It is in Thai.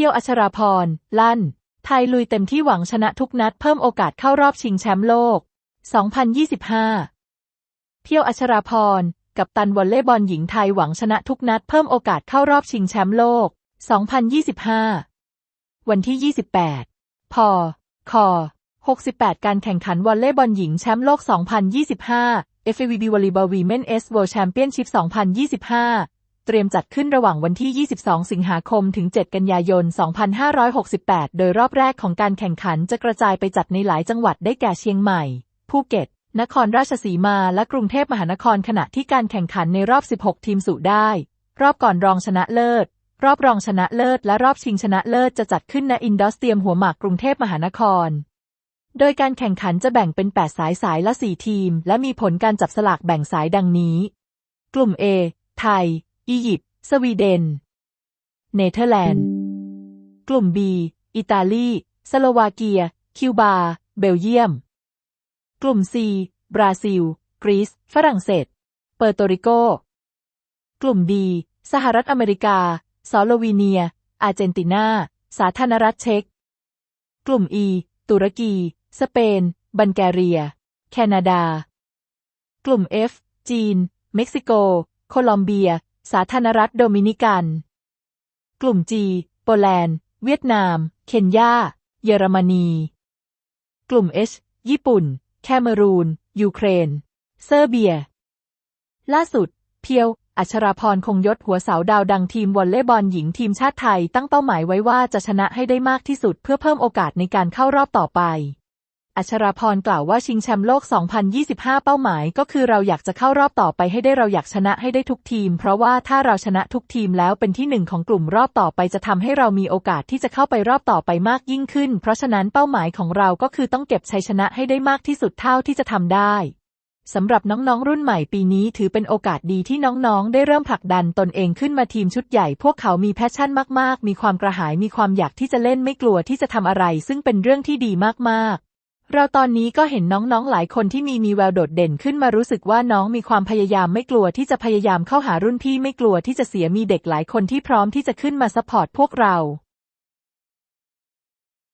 พียวอัชราพร ลั่น ไทยลุยเต็มที่หวังชนะทุกนัดเพิ่มโอกาสเข้ารอบชิงแชมป์โลก 2025 เพียวอัชราพร กับตันวอลเลย์บอลหญิงไทยหวังชนะทุกนัดเพิ่มโอกาสเข้ารอบชิงแชมป์โลก 2025 วันที่ 28 พค68 การแข่งขันวอลเลย์บอลหญิงแชมป์โลก 2025 FAVB Volleyball Women's World Championship 2025 เตรียมจัดขึ้นระหว่างวันที่ 22 สิงหาคม ถึง 7 กันยายน 2568 โดยรอบแรกของการแข่งขันจะกระจายไปจัดในหลายจังหวัดได้แก่เชียงใหม่ ภูเก็ต นครราชสีมา และกรุงเทพมหานครขณะที่การแข่งขันในรอบ 16 ทีมสู่ได้ รอบก่อนรองชนะเลิศ รอบรองชนะเลิศ และรอบชิงชนะเลิศจะจัดขึ้นณอินดอสเตียมหัวหมากกรุงเทพมหานครโดยการแข่งขันจะแบ่งเป็น 8 สายสายละ 4 ทีม และมีผลการจับสลากแบ่งสายดังนี้ กลุ่ม A ไทย อียิปต์ สวีเดน เนเธอร์แลนด์ กลุ่ม B อิตาลี สโลวาเกีย คิวบา เบลเยียม กลุ่ม C บราซิล กรีซ ฝรั่งเศส เปอร์โตริโก กลุ่ม D สหรัฐอเมริกา สโลวีเนีย อาร์เจนตินา สาธารณรัฐเช็ก กลุ่ม E ตุรกี สเปน บัลแกเรีย แคนาดา กลุ่ม F จีน เม็กซิโก โคลอมเบีย สาธารณรัฐโดมินิกัน กลุ่ม G โปแลนด์ เวียดนาม เคนยา เยอรมนี กลุ่ม H ญี่ปุ่น แคเมรูน ยูเครน เซอร์เบีย ล่าสุด เพียว อัชราพรคงยศหัวเสาดาวดังทีมวอลเลย์บอลหญิงทีมชาติไทยตั้งเป้าหมายไว้ว่าจะชนะให้ได้มากที่สุดเพื่อเพิ่มโอกาสในการเข้ารอบต่อไป อัชราพรกล่าวว่าชิงแชมป์โลก 2025 เป้าหมาย ก็คือเราอยากจะเข้ารอบต่อไปให้ได้เราอยากชนะให้ได้ทุกทีม เพราะว่าถ้าเราชนะทุกทีมแล้วเป็นที่หนึ่งของกลุ่มรอบต่อไปจะทำให้เรามีโอกาสที่จะเข้าไปรอบต่อไปมากยิ่งขึ้น เพราะฉะนั้นเป้าหมายของเราก็คือต้องเก็บชัยชนะให้ได้มากที่สุดเท่าที่จะทำได้สำหรับน้องๆ รุ่นใหม่ปีนี้ถือเป็นโอกาสดีที่น้องๆ ได้เริ่มผลักดันตนเองขึ้นมาทีมชุดใหญ่ พวกเขามีแพชชั่นมากๆ มีความกระหาย มีความอยากที่จะเล่นไม่กลัวที่จะทำอะไร ซึ่งเป็นเรื่องที่ดีมากๆ เราตอนนี้ก็เห็นน้องๆหลายคนที่มีมีแววโดดเด่นขึ้นมารู้สึกว่าน้องมีความพยายามไม่กลัวที่จะพยายามเข้าหารุ่นพี่ไม่กลัวที่จะเสียมีเด็กหลายคนที่พร้อมที่จะขึ้นมาซัพพอร์ตพวกเรา